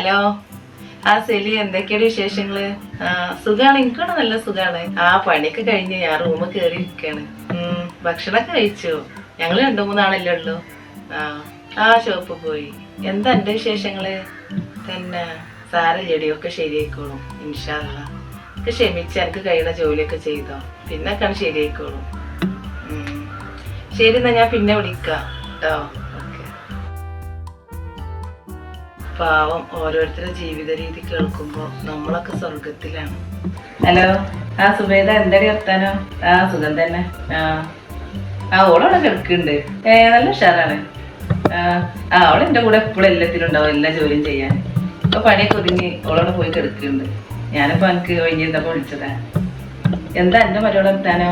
Hello. ആ silly എന്തൊക്കെയാണ് വിശേഷങ്ങൾ? ആ സുഖാണ്. എനിക്കാണ് നല്ല സുഖാണ്. ആ പണിയൊക്കെ കഴിഞ്ഞ് ഞാൻ റൂമ് കയറി ഇരിക്കാണ്. ഉം, ഭക്ഷണമൊക്കെ കഴിച്ചു. ഞങ്ങൾ രണ്ടു മൂന്നാളല്ലേ ഉള്ളൂ. ആ ആ ഷോപ്പ് പോയി. എന്താ എന്റെ വിശേഷങ്ങൾ? തന്നെ. സാരല്ലേടിയൊക്കെ ശരിയായിക്കോളും. ഇൻഷാല്ല ഒക്കെ ക്ഷമിച്ച് എനിക്ക് കഴിയുന്ന ജോലിയൊക്കെ ചെയ്തോ. പിന്നെ ഒക്കെ ശരിയായിക്കോളും. ശരി എന്നാ ഞാൻ പിന്നെ വിളിക്കാം. കേട്ടോ പാവം ഓരോരുത്തരുടെ ജീവിത രീതി കേൾക്കുമ്പോ നമ്മളൊക്കെ സ്വർഗത്തിലാണ് ഹലോ? ആ സുബേദ എന്താ വർത്താനോ? ആ സുഖം തന്നെ. ആ. ആ ഓളവിടെ കിടക്കുന്നുണ്ട്. ഏ നല്ല ഉഷാറാണ്. ആ അവൾ എന്റെ കൂടെ എപ്പോഴും എല്ലാത്തിലും ഉണ്ടാവും എല്ലാ ജോലിയും ചെയ്യാൻ. ഇപ്പൊ പണിയൊക്കെ ഒതുങ്ങി ഓളവിടെ പോയി കിടക്കുന്നുണ്ട്. ഞാനിപ്പോ എനിക്ക് ഒഴിഞ്ഞിരുന്നപ്പോ വിളിച്ചതാ. എന്താ എന്റെ മരോടെ വർത്താനോ?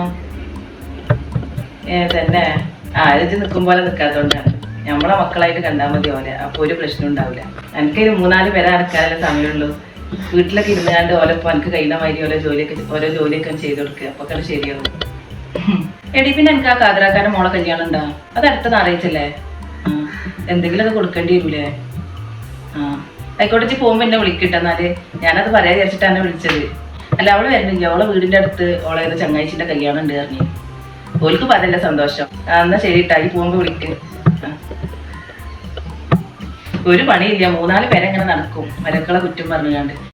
ഏ തന്നെ. ആലോചിച്ച് നിൽക്കും പോലെ നിൽക്കാത്തോണ്ടാണ് നമ്മളെ മക്കളായിട്ട് കണ്ടാൽ മതി ഓലെ അപ്പൊ ഒരു പ്രശ്നം ഉണ്ടാവില്ല എനിക്ക് ഒരു മൂന്നാൽ പേരെ അടക്കാനല്ലേ സമയമുള്ളൂ. വീട്ടിലൊക്കെ ഇരുന്നാണ്ട് ഓലപ്പോ എനിക്ക് കഴിയുന്ന മാതിരി ഓരോ ജോലിയൊക്കെ ഓരോ ജോലിയൊക്കെ ചെയ്ത് കൊടുക്കുക അപ്പൊ അത് ശരിയാവും. എടി പിന്നെ എനിക്ക് ആ കാതറാക്കാരൻ മോളെ കല്യാണം ഉണ്ടാ? അത് അടുത്ത എന്തെങ്കിലുമൊക്കെ എന്തെങ്കിലും അത് കൊടുക്കേണ്ടി വരൂലേ? ആ ആയിക്കോട്ടെ ചി പോകുമ്പോ എന്നെ വിളിക്കട്ടെ എന്നാൽ. ഞാനത് പറയാൻ വിചാരിച്ചിട്ടാണ് വിളിച്ചത്. അല്ല അവൾ വരുന്നില്ല? അവളെ വീടിന്റെ അടുത്ത് ഓളെ ഏതോ കല്യാണം ഉണ്ട് പറഞ്ഞു. ഓൾക്ക് പതല്ല സന്തോഷം. എന്നാ ശരി ഇട്ടായി പോകുമ്പോ വിളിക്ക്. ഒരു പണിയില്ല. മൂന്നാൽ പേരെങ്ങനെ നടക്കും. മരക്കളെ കുറ്റം പറഞ്ഞുകൊണ്ട്.